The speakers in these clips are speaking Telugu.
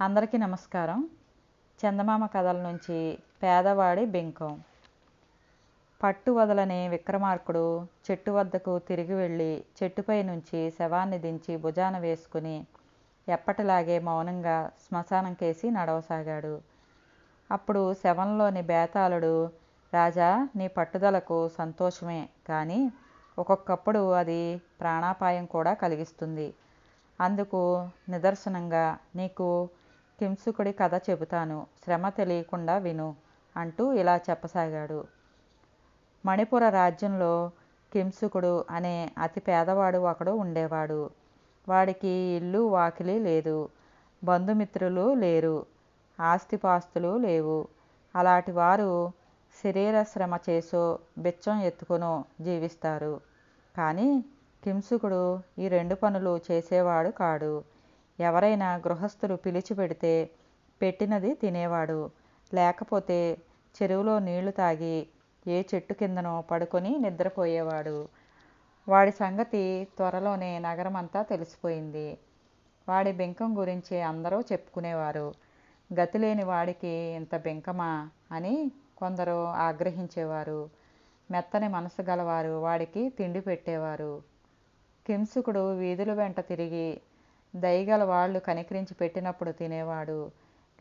అందరికీ నమస్కారం. చందమామ కథల నుంచి పేదవాడి బెంకం. పట్టు వదలని విక్రమార్కుడు చెట్టు వద్దకు తిరిగి వెళ్ళి చెట్టుపై నుంచి శవాన్ని దించి భుజాన వేసుకుని ఎప్పటిలాగే మౌనంగా శ్మశానం కేసి నడవసాగాడు. అప్పుడు శవంలోని బేతాళుడు రాజా నీ పట్టుదలకు సంతోషమే కానీ ఒక్కొక్కప్పుడు అది ప్రాణాపాయం కూడా కలిగిస్తుంది. అందుకు నిదర్శనంగా నీకు కింసుకుడి కథ చెబుతాను. శ్రమ తెలియకుండా విను అంటూ ఇలా చెప్పసాగాడు. మణిపుర రాజ్యంలో కింసుకుడు అనే అతి పేదవాడు ఒకడు ఉండేవాడు. వాడికి ఇల్లు వాకిలి లేదు. బంధుమిత్రులు లేరు. ఆస్తిపాస్తులు లేవు. అలాంటి వారు శరీర శ్రమ చేసో బిచ్చం ఎత్తుకునో జీవిస్తారు. కానీ కింసుకుడు ఈ రెండు పనులు చేసేవాడు కాడు. ఎవరైనా గృహస్థులు పిలిచి పెడితే పెట్టినది తినేవాడు. లేకపోతే చెరువులో నీళ్ళు తాగి ఏ చెట్టు కిందనో పడుకొని నిద్రపోయేవాడు. వాడి సంగతి త్వరలోనే నగరమంతా తెలిసిపోయింది. వాడి బెంకం గురించి అందరూ చెప్పుకునేవారు. గతిలేని వాడికి ఇంత బెంకమా అని కొందరు ఆగ్రహించేవారు. మెత్తని మనసు గలవారు వాడికి తిండి పెట్టేవారు. కింసుకుడు వీధుల వెంట తిరిగి దయగల వాళ్ళు కనికరించి పెట్టినప్పుడు తినేవాడు.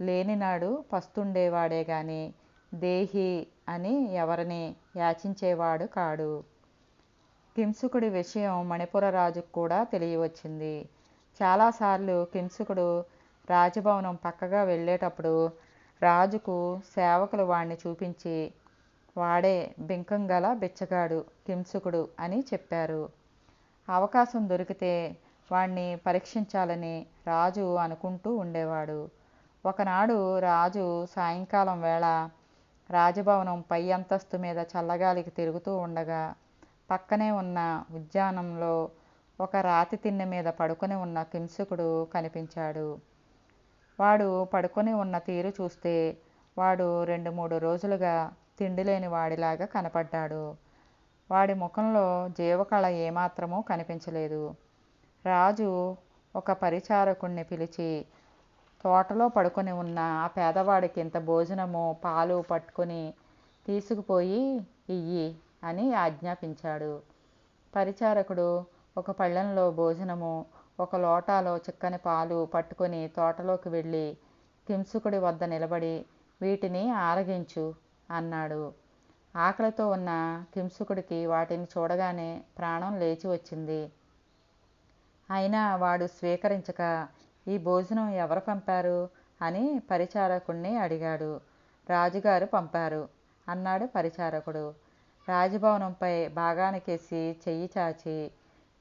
లేనినాడు పస్తుండేవాడే గాని దేహి అని ఎవరిని యాచించేవాడు కాడు. కింసుకుడి విషయం మణిపుర రాజుకు కూడా తెలియవచ్చింది. చాలాసార్లు కింసుకుడు రాజభవనం పక్కగా వెళ్ళేటప్పుడు రాజుకు సేవకులు వాణ్ణి చూపించి వాడే బింకం గల బిచ్చగాడు కింసుకుడు అని చెప్పారు. అవకాశం దొరికితే వాణ్ణి పరీక్షించాలని రాజు అనుకుంటూ ఉండేవాడు. ఒకనాడు రాజు సాయంకాలం వేళ రాజభవనం పై అంతస్తు మీద చల్లగాలికి తిరుగుతూ ఉండగా పక్కనే ఉన్న ఉద్యానంలో ఒక రాతి తిన్నె మీద పడుకొని ఉన్న కింసుకుడు కనిపించాడు. వాడు పడుకొని ఉన్న తీరు చూస్తే వాడు రెండు మూడు రోజులుగా తిండి లేని వాడిలాగా కనపడ్డాడు. వాడి ముఖంలో జీవకళ ఏమాత్రమూ కనిపించలేదు. రాజు ఒక పరిచారకుణ్ణి పిలిచి తోటలో పడుకొని ఉన్న ఆ పేదవాడికి ఇంత భోజనము పాలు పట్టుకొని తీసుకుపోయి ఇయ్యి అని ఆజ్ఞాపించాడు. పరిచారకుడు ఒక పళ్ళెంలో భోజనము ఒక లోటాలో చిక్కని పాలు పట్టుకొని తోటలోకి వెళ్ళి కింసుకుడి వద్ద నిలబడి వీటిని ఆరగించు అన్నాడు. ఆకలితో ఉన్న కింసుకుడికి వాటిని చూడగానే ప్రాణం లేచి వచ్చింది. అయినా వాడు స్వీకరించక ఈ భోజనం ఎవరు పంపారు? అని పరిచారకుణ్ణి అడిగాడు. రాజుగారు పంపారు అన్నాడు పరిచారకుడు. రాజభవనంపై బాగానికేసి చెయ్యి చాచి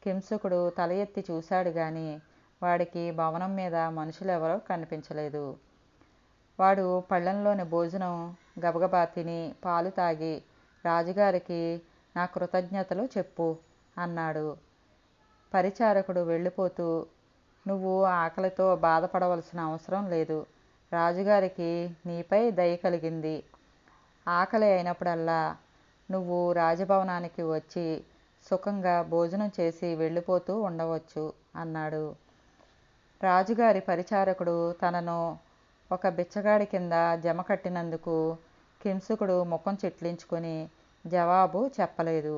కింసుకుడు తల ఎత్తి చూశాడు గాని వాడికి భవనం మీద మనుషులెవరో కనిపించలేదు. వాడు పళ్ళెంలోని భోజనం గబగబా తిని పాలు తాగి రాజుగారికి నా కృతజ్ఞతలు చెప్పు అన్నాడు. పరిచారకుడు వెళ్ళిపోతూ నువ్వు ఆకలితో బాధపడవలసిన అవసరం లేదు. రాజుగారికి నీపై దయ కలిగింది. ఆకలి అయినప్పుడల్లా నువ్వు రాజభవనానికి వచ్చి సుఖంగా భోజనం చేసి వెళ్ళిపోతూ ఉండవచ్చు అన్నాడు. రాజుగారి పరిచారకుడు తనను ఒక బిచ్చగాడి కింద జమ కట్టినందుకు కింసుకుడు ముఖం చిట్లించుకొని జవాబు చెప్పలేదు.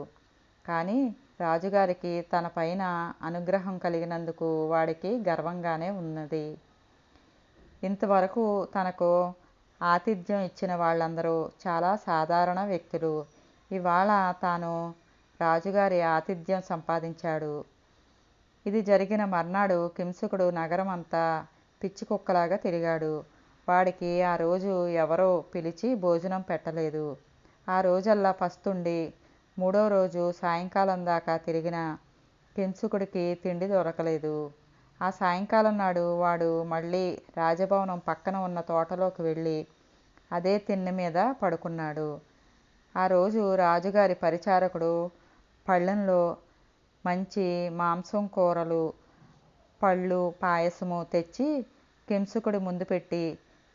కానీ రాజుగారికి తన పైన అనుగ్రహం కలిగినందుకు వాడికి గర్వంగానే ఉన్నది. ఇంతవరకు తనకు ఆతిథ్యం ఇచ్చిన వాళ్ళందరూ చాలా సాధారణ వ్యక్తులు. ఇవాళ తాను రాజుగారి ఆతిథ్యం సంపాదించాడు. ఇది జరిగిన మర్నాడు కింసుకుడు నగరం అంతా పిచ్చి కుక్కలాగా తిరిగాడు. వాడికి ఆ రోజు ఎవరో పిలిచి భోజనం పెట్టలేదు. ఆ రోజల్లా పస్తుండి మూడో రోజు సాయంకాలం దాకా తిరిగిన కింసుకుడికి తిండి దొరకలేదు. ఆ సాయంకాలం నాడు వాడు మళ్ళీ రాజభవనం పక్కన ఉన్న తోటలోకి వెళ్ళి అదే తిన్నె మీద పడుకున్నాడు. ఆ రోజు రాజుగారి పరిచారకుడు పళ్ళెంలో మంచి మాంసం కూరలు పళ్ళు పాయసము తెచ్చి కింసుకుడి ముందు పెట్టి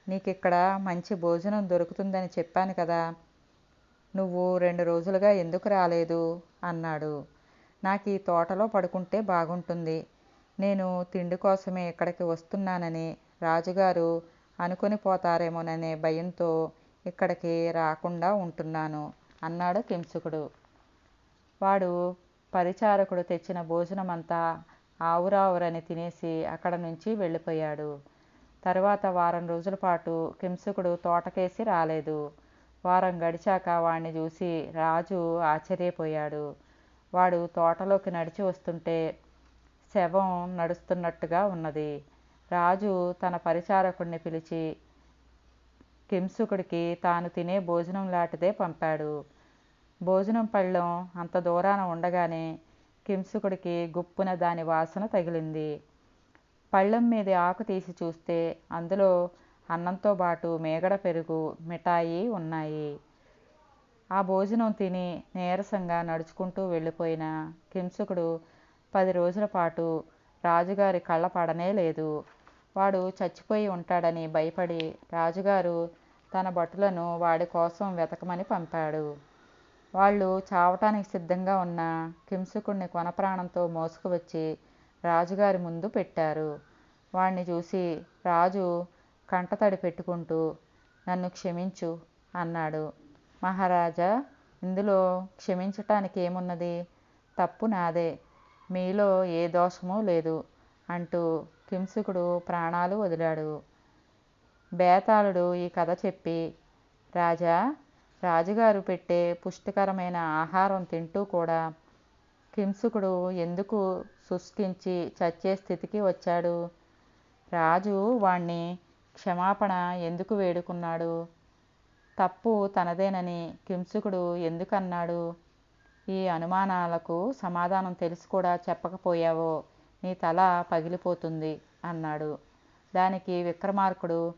నీకు ఇక్కడ మంచి భోజనం దొరుకుతుందని చెప్పాను కదా నువ్వు రెండు రోజులుగా ఎందుకు రాలేదు? అన్నాడు. నాకు ఈ తోటలో పడుకుంటే బాగుంటుంది. నేను తిండి కోసమే ఇక్కడికి వస్తున్నానని రాజుగారు అనుకొని పోతారేమోననే భయంతో ఇక్కడికి రాకుండా ఉంటున్నాను అన్నాడు కింసుకుడు వాడు పరిచారకుడు తెచ్చిన భోజనమంతా ఆవురావురని తినేసి అక్కడ నుంచి వెళ్ళిపోయాడు. తరువాత వారం రోజుల పాటు కింసుకుడు తోటకేసి రాలేదు. వారం గడిచాక వాణ్ణి చూసి రాజు ఆశ్చర్యపోయాడు. వాడు తోటలోకి నడిచి వస్తుంటే శవం నడుస్తున్నట్టుగా ఉన్నది. రాజు తన పరిచారకుడిని పిలిచి కింసుకుడికి తాను తినే భోజనం లాంటిదే పంపాడు. భోజనం పళ్ళెం అంత దూరాన ఉండగానే కింసుకుడికి గుప్పున దాని వాసన తగిలింది. పళ్ళెం మీద ఆకు తీసి చూస్తే అందులో అన్నంతో పాటు మేగడ పెరుగు మిఠాయి ఉన్నాయి. ఆ భోజనం తిని నీరసంగా నడుచుకుంటూ వెళ్ళిపోయిన కింసుకుడు పది రోజుల పాటు రాజుగారి కళ్ళ పడనే లేదు. వాడు చచ్చిపోయి ఉంటాడని భయపడి రాజుగారు తన భటులను వాడి కోసం వెతకమని పంపాడు. వాళ్ళు చావటానికి సిద్ధంగా ఉన్న కింసుకుడిని కొనప్రాణంతో మోసుకువచ్చి రాజుగారి ముందు పెట్టారు. వాణ్ణి చూసి రాజు కంటతడి పెట్టుకుంటూ నన్ను క్షమించు అన్నాడు. మహారాజా ఇందులో క్షమించటానికి ఏమున్నది? తప్పు నాదే. మీలో ఏ దోషమూ లేదు అంటూ కింసుకుడు ప్రాణాలు వదిలాడు. బేతాళుడు ఈ కథ చెప్పి రాజా రాజుగారు పెట్టే పుష్టికరమైన ఆహారం తింటూ కూడా కింసుకుడు ఎందుకు శుష్కించి చచ్చే స్థితికి వచ్చాడు? రాజు వాణ్ణి క్షమాపణ ఎందుకు వేడుకున్నాడు? తప్పు తనదేనని కింసుకుడు ఎందుకన్నాడు? ఈ అనుమానాలకు సమాధానం తెలిసి కూడా చెప్పకపోయావో? నీ తల పగిలిపోతుంది అన్నాడు. దానికి విక్రమార్కుడు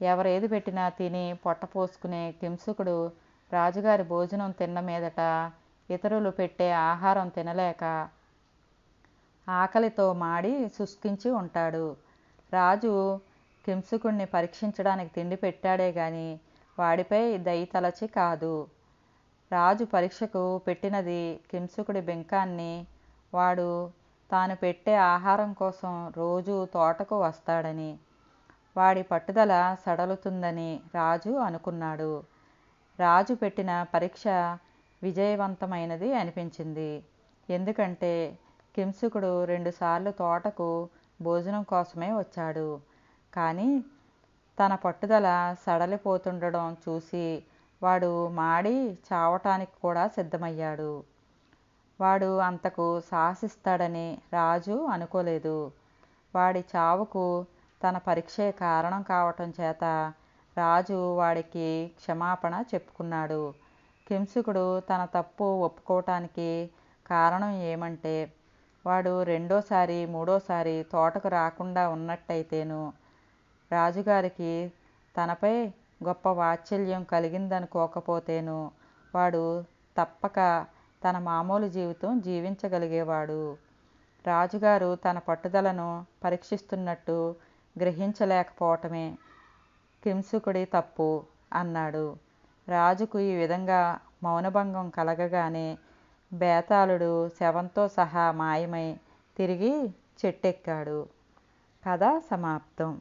ఎవరేది పెట్టినా తిని పొట్టపోసుకునే కింసుకుడు రాజుగారి భోజనం తిన్న మీదట ఇతరులు పెట్టే ఆహారం తినలేక ఆకలితో మాడి శుష్కించి ఉంటాడు. రాజు కింసుకుడిని పరీక్షించడానికి తిండి పెట్టాడే గాని వాడిపై దయతలచి కాదు. రాజు పరీక్షకు పెట్టినది కింసుకుడి బెంకాన్ని వాడు తాను పెట్టే ఆహారం కోసం రోజు తోటకు వస్తాడని వాడి పట్టుదల సడలుతుందని రాజు అనుకున్నాడు. రాజు పెట్టిన పరీక్ష విజయవంతమైనది అనిపించింది. ఎందుకంటే కింసుకుడు రెండుసార్లు తోటకు భోజనం కోసమే వచ్చాడు. కానీ తన పట్టుదల సడలిపోతుండడం చూసి వాడు మాడి చావటానికి కూడా సిద్ధమయ్యాడు. వాడు అంతకు సాహసిస్తాడని రాజు అనుకోలేదు. వాడి చావుకు తన పరీక్షే కారణం కావటం చేత రాజు వాడికి క్షమాపణ చెప్పుకున్నాడు. కింసుకుడు తన తప్పు ఒప్పుకోవటానికి కారణం ఏమంటే వాడు రెండోసారి మూడోసారి తోటకు రాకుండా ఉన్నట్టయితేను రాజుగారికి తనపై గొప్ప వాత్సల్యం కలిగిందనుకోకపోతేను వాడు తప్పక తన మామూలు జీవితం జీవించగలిగేవాడు. రాజుగారు తన పట్టుదలను పరీక్షిస్తున్నట్టు గ్రహించలేకపోవటమే కింసుకుడి తప్పు అన్నాడు. రాజుకు ఈ విధంగా మౌనభంగం కలగగానే బేతాళుడు శవంతో సహా మాయమై తిరిగి చెట్టెక్కాడు. కథ సమాప్తం.